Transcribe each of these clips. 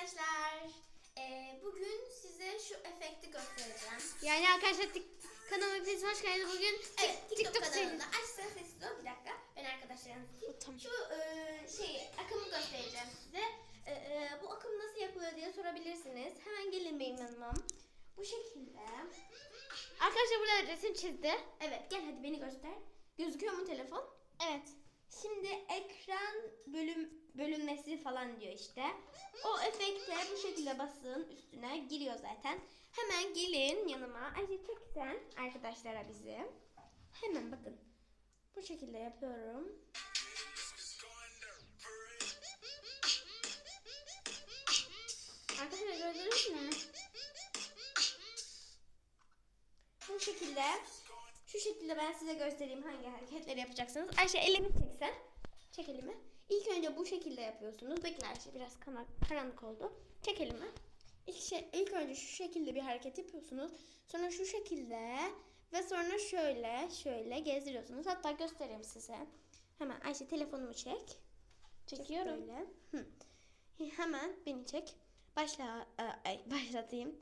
arkadaşlar. Ee, bugün size şu efekti göstereceğim. Yani arkadaşlar tik- kanalıma hepiniz hoş geldiniz. Bugün tik- Evet, TikTok, TikTok kanalında. Açsana sessiz ol bir dakika. Ben arkadaşlarım Tamam. Şu e, şey akımı göstereceğim size. E, e, bu akım nasıl yapılıyor diye sorabilirsiniz. Hemen gelin benim yanıma. Bu şekilde. Arkadaşlar burada resim çizdi. Evet gel hadi beni göster. Gözüküyor mu telefon? Evet. Şimdi ekran bölüm bölünmesi falan diyor işte. O efekte bu şekilde basın üstüne giriyor zaten. Hemen gelin yanıma. Ayşe çek sen arkadaşlara bizi. Hemen bakın. Bu şekilde yapıyorum. Arkadaşlar gördünüz mü? Bu şekilde şu şekilde ben size göstereyim hangi hareketleri yapacaksınız. Ayşe elimi çeksen. Çek elimi. İlk önce bu şekilde yapıyorsunuz. Bekle Ayşe biraz kana- karanlık oldu. Çek elimi. İlk, şey, ilk önce şu şekilde bir hareket yapıyorsunuz. Sonra şu şekilde ve sonra şöyle şöyle gezdiriyorsunuz. Hatta göstereyim size. Hemen Ayşe telefonumu çek. Çekiyorum. Böyle. Hı. Hemen beni çek. Başla e, ay, başlatayım.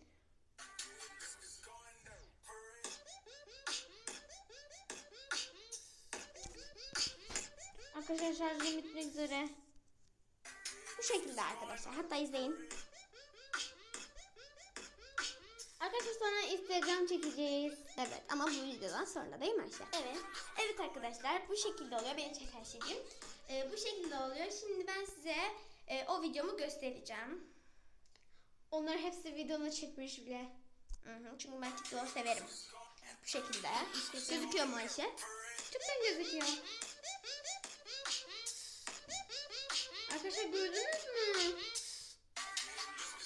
Arkadaşlar şarjım bitmek üzere. Bu şekilde arkadaşlar. Hatta izleyin. Arkadaşlar sonra Instagram çekeceğiz. Evet ama bu videodan sonra değil mi Ayşe? Evet. Evet arkadaşlar bu şekilde oluyor. Beni çek Ayşe'cim. Ee, bu şekilde oluyor. Şimdi ben size e, o videomu göstereceğim. Onlar hepsi videonu çekmiş bile. Hı hı, çünkü ben TikTok'u severim. Bu şekilde. Gözüküyor mu Ayşe? Çoktan gözüküyor.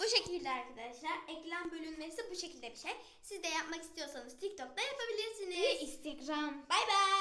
Bu şekilde arkadaşlar. Ekran bölünmesi bu şekilde bir şey. Siz de yapmak istiyorsanız TikTok'ta Ve yapabilirsiniz. Instagram. Bay bay.